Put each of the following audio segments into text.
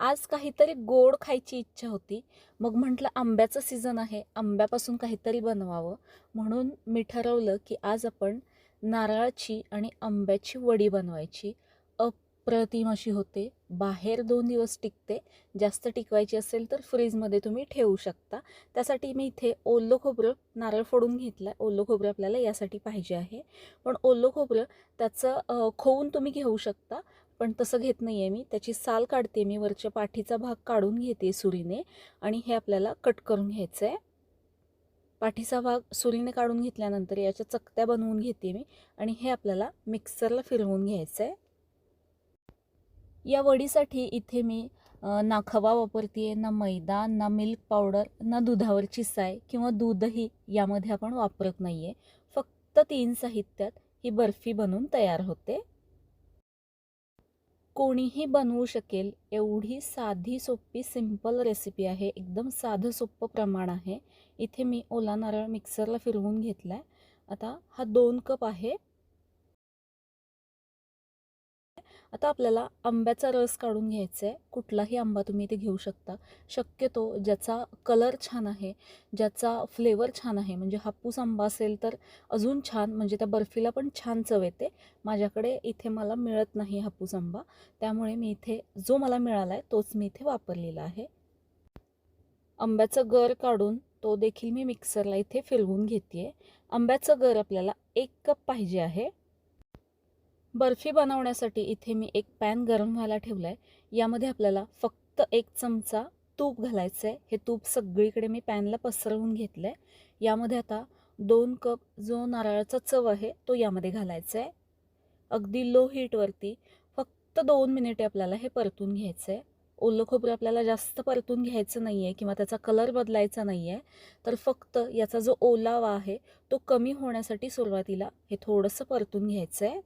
आज काहीतरी गोड खायची इच्छा होती. मग म्हटलं आंब्याचं सीझन आहे. आंब्यापासून काहीतरी बनवावं. म्हणून मी ठरवलं की आज आपण नारळाची आणि आंब्याची वडी बनवायची. अप्रतिम अशी होते. बाहेर दोन दिवस टिकते. जास्त टिकवायची असेल तर फ्रीजमध्ये तुम्ही ठेवू शकता. त्यासाठी मी इथे ओलं खोबरं नारळ फोडून घेतलं आहे ओलं खोबरं आपल्याला यासाठी पाहिजे आहे. पण ओलं खोबरं त्याचं खोवून तुम्ही घेऊ शकता. पण तसं घेत नाही आहे मी. त्याची साल काढते मी. वरच्या पाठीचा भाग काढून घेते सुरीने आणि हे आपल्याला कट करून घ्यायचं आहे पाठीचा भाग सुरीने काढून घेतल्यानंतर याच्या चकत्या बनवून घेते मी आणि हे आपल्याला मिक्सरला फिरवून घ्यायचं आहे या वडीसाठी इथे मी ना खवा वापरते आहे ना मैदा ना मिल्क पावडर ना दुधावरची साय किंवा दूधही यामध्ये आपण वापरत नाही आहे फक्त तीन साहित्यात ही बर्फी बनवून तयार होते. कोणीही बनवू शकेल एवढी साधी सोपी सिंपल रेसिपी आहे. एकदम साधं सोपं प्रमाण आहे. इथे मी ओला नारळ मिक्सरला फिरवून घेतला आहे आता हा दोन कप आहे. आता आपल्याला आंब्याचा रस काढून घ्यायचा आहे. कुठलाही आंबा तुम्ही इथे घेऊ शकता. शक्यतो ज्याचा कलर छान आहे ज्याचा फ्लेवर छान आहे म्हणजे हापूस आंबा असेल तर अजून छान म्हणजे त्या बर्फीला पण छान चव येते. माझ्याकडे इथे मला मिळत नाही हापूस आंबा. त्यामुळे मी इथे जो मला मिळाला आहे तोच मी इथे वापरलेला आहे. आंब्याचं गर काढून तो देखील मी मिक्सरला इथे फिरवून घेते आहे आंब्याचं गर आपल्याला एक कप पाहिजे आहे. बर्फी बनवण्यासाठी इथे मी एक पॅन गरम व्हायला ठेवला आहे यामध्ये आपल्याला फक्त एक चमचा तूप घालायचं आहे हे तूप सगळीकडे मी पॅनला पसरवून घेतलं आहे यामध्ये आता दोन कप जो नारळाचा चव आहे तो यामध्ये घालायचा आहे अगदी लो हीटवरती फक्त दोन मिनिटे आपल्याला हे परतून घ्यायचं आहे ओलं खोबरं आपल्याला जास्त परतून घ्यायचं नाही आहे किंवा त्याचा कलर बदलायचा नाही आहे तर फक्त याचा जो ओलावा आहे तो कमी होण्यासाठी सुरुवातीला हे थोडंसं परतून घ्यायचं आहे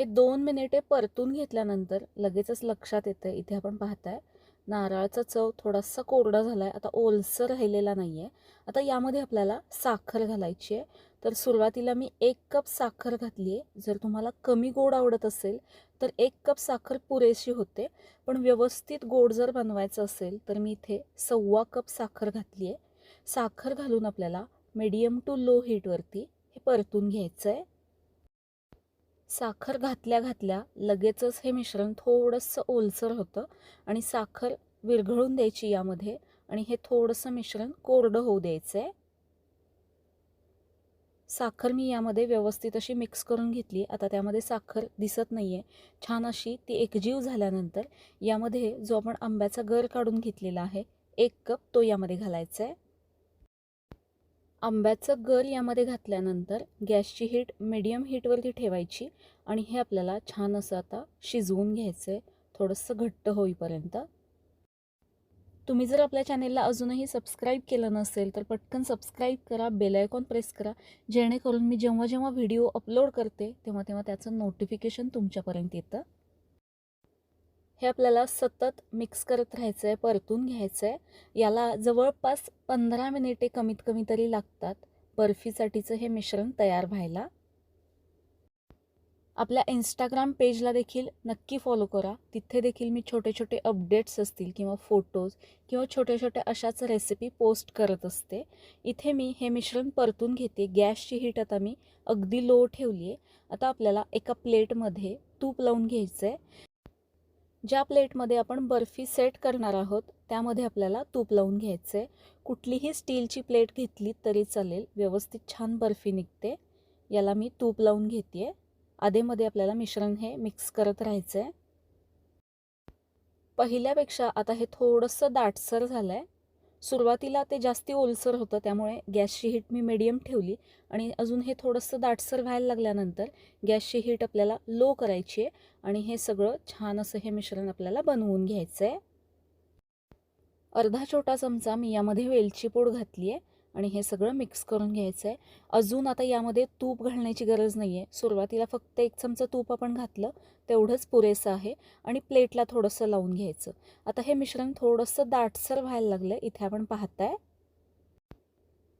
हे दोन मिनिटे परतून घेतल्यानंतर लगेचच लक्षात येतं इथे आपण पाहताय नारळाचा चव थोडासा कोरडा झाला आहे आता ओलसर राहिलेला नाही आहे आता यामध्ये आपल्याला साखर घालायची आहे. तर सुरुवातीला मी एक कप साखर घातली आहे जर तुम्हाला कमी गोड आवडत असेल तर एक कप साखर पुरेशी होते. पण व्यवस्थित गोड जर बनवायचं असेल तर मी इथे सव्वा कप साखर घातली आहे साखर घालून आपल्याला मीडियम टू लो हीटवरती हे परतून घ्यायचं आहे साखर घातल्या घातल्या लगेचच हे मिश्रण थोडंसं ओलसर होतं आणि साखर विरघळून द्यायची यामध्ये आणि हे थोडंसं मिश्रण कोरडं होऊ द्यायचं आहे साखर मी यामध्ये व्यवस्थित अशी मिक्स करून घेतली. आता त्यामध्ये साखर दिसत नाही आहे छान अशी ती एकजीव झाल्यानंतर यामध्ये जो आपण आंब्याचा गर काढून घेतलेला आहे एक कप तो यामध्ये घालायचा आहे आंब्याचं गर यामध्ये घातल्यानंतर गॅसची हीट मिडियम हीटवरती ठेवायची आणि हे आपल्याला छान असं आता शिजवून घ्यायचं आहे थोडंसं घट्ट होईपर्यंत. तुम्ही जर आपल्या चॅनेलला अजूनही सबस्क्राईब केलं नसेल तर पटकन सबस्क्राईब करा बेल आयकॉन प्रेस करा जेणेकरून मी जेव्हा जेव्हा व्हिडिओ अपलोड करते तेव्हा तेव्हा त्याचं नोटिफिकेशन तुमच्यापर्यंत येतं. हे आपल्याला सतत मिक्स करत राहायचं आहे परतून घ्यायचं आहे याला जवळपास पंधरा मिनिटे कमीत कमी तरी लागतात बर्फीसाठीचं हे मिश्रण तयार व्हायला. आपल्या इंस्टाग्राम पेजला देखील नक्की फॉलो करा. तिथे देखील मी छोटे छोटे अपडेट्स असतील किंवा फोटोज किंवा छोट्या छोट्या अशाच रेसिपी पोस्ट करत असते. इथे मी हे मिश्रण परतून घेते. गॅसची हीट आता मी अगदी लो ठेवली आहे आता आपल्याला एका प्लेटमध्ये तूप लावून घ्यायचं आहे ज्या प्लेटमध्ये आपण बर्फी सेट करणार आहोत त्यामध्ये आपल्याला तूप लावून घ्यायचं आहे. कुठलीही स्टीलची प्लेट घेतली तरी चालेल. व्यवस्थित छान बर्फी निघते. याला मी तूप लावून घेते आहे आधेमध्ये आपल्याला मिश्रण हे मिक्स करत राहायचं आहे पहिल्यापेक्षा आता हे थोडंसं दाटसर झालं आहे सुरुवातीला ते जास्ती ओलसर होतं त्यामुळे गॅसची हीट मी मिडियम ठेवली. आणि अजून हे थोडंसं दाटसर व्हायला लागल्यानंतर गॅसची हीट आपल्याला लो करायची आहे आणि हे सगळं छान असं हे मिश्रण आपल्याला बनवून घ्यायचं आहे अर्धा छोटा चमचा मी यामध्ये वेलची पूड घातली आहे आणि हे सगळं मिक्स करून घ्यायचं आहे अजून आता यामध्ये तूप घालण्याची गरज नाही आहे सुरुवातीला फक्त एक चमचा तूप आपण घातलं तेवढंच पुरेसं आहे आणि प्लेटला थोडंसं लावून घ्यायचं. आता हे मिश्रण थोडंसं दाटसर व्हायला लागलं इथे आपण पाहताय.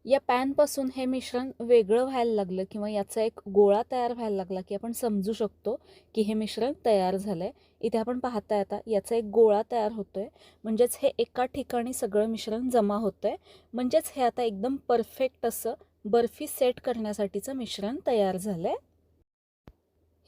या पॅनपासून हे मिश्रण वेगळं व्हायला लागलं किंवा याचा एक गोळा तयार व्हायला लागला की आपण समजू शकतो की हे मिश्रण तयार झालं आहे इथे आपण पाहताय आता याचा एक गोळा तयार होतो आहे म्हणजेच हे एका ठिकाणी सगळं मिश्रण जमा होतं आहे म्हणजेच हे आता एकदम परफेक्ट असं बर्फी सेट करण्यासाठीचं मिश्रण तयार झालं आहे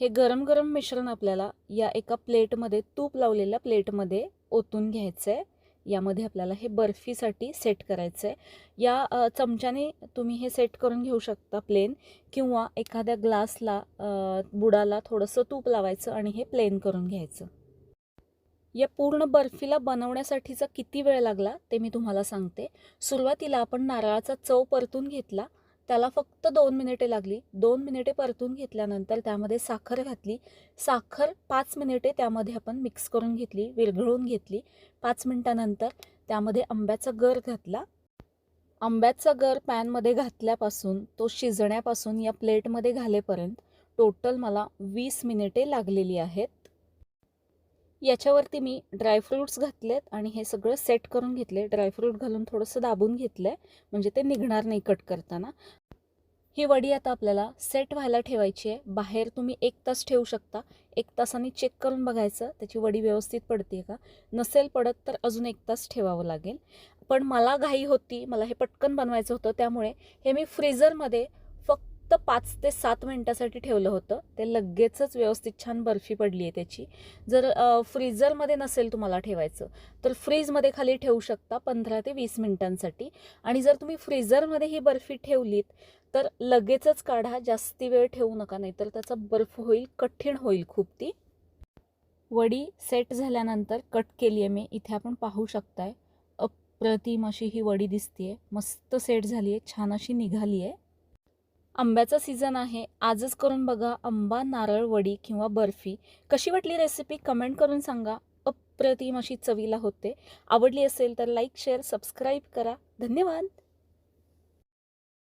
हे गरम गरम मिश्रण आपल्याला या एका प्लेटमध्ये तूप लावलेल्या प्लेटमध्ये ओतून घ्यायचं आहे यामध्ये आपल्याला हे बर्फीसाठी सेट करायचं आहे या चमच्याने तुम्ही हे सेट करून घेऊ शकता प्लेन किंवा एखाद्या ग्लासला बुडाला थोडंसं तूप लावायचं आणि हे प्लेन करून घ्यायचं. या पूर्ण बर्फीला बनवण्यासाठीचा किती वेळ लागला ते मी तुम्हाला सांगते. सुरुवातीला आपण नारळाचा चव परतून घेतला. त्याला फक्त दोन मिनिटे लागली. दोन मिनिटे परतून घेतल्यानंतर त्यामध्ये साखर घातली. साखर पाच मिनिटे त्यामध्ये आपण मिक्स करून घेतली विरघळून घेतली. पाच मिनटानंतर त्यामध्ये आंब्याचा गर घातला. आंब्याचा गर पॅनमध्ये घातल्यापासून तो शिजण्यापासून या प्लेटमध्ये घालेपर्यंत टोटल मला वीस मिनिटे लागलेली आहेत. याच्यावरती मी ड्रायफ्रूट्स घातलेत आणि हे सगळं सेट करून घेतले ड्रायफ्रूट घालून थोडंसं दाबून घेतलं आहे म्हणजे ते निघणार नाही कट करताना. ही वडी आता आपल्याला सेट व्हायला ठेवायची आहे. बाहेर तुम्ही एक तास ठेवू शकता. एक तासाने चेक करून बघायचं. त्याची वडी व्यवस्थित पडते का? नसेल पडत तर अजून एक तास ठेवावं लागेल. पण मला घाई होती. मला हे पटकन बनवायचं होतं. त्यामुळे हे मी फ्रीझरमध्ये फक्त पाच ते सात मिनटासाठी ठेवलं होतं. ते लगेचच व्यवस्थित छान बर्फी पडली आहे त्याची. जर फ्रीजरमध्ये फ्रीझरमध्ये नसेल तुम्हाला ठेवायचं तर फ्रीजमध्ये खाली ठेवू शकता पंधरा ते वीस मिनटांसाठी. आणि जर तुम्ही फ्रीझरमध्ये ही बर्फी ठेवलीत तर लगेचच काढा जास्ती वेळ ठेवू नका नाहीतर त्याचा बर्फ होईल कठीण होईल खूप ती. वडी सेट झाल्यानंतर कट केली आहे मी. इथे आपण पाहू शकताय अप्रतिम अशी ही वडी दिसते मस्त सेट झाली आहे छान अशी निघाली आहे आंब्याचा सीझन आहे. आजच करून बघा आंबा नारळ वडी किंवा बर्फी. कशी वाटली रेसिपी कमेंट करून सांगा. अप्रतिम अशी चवीला होते. आवडली असेल तर लाईक शेअर सबस्क्राईब करा. धन्यवाद.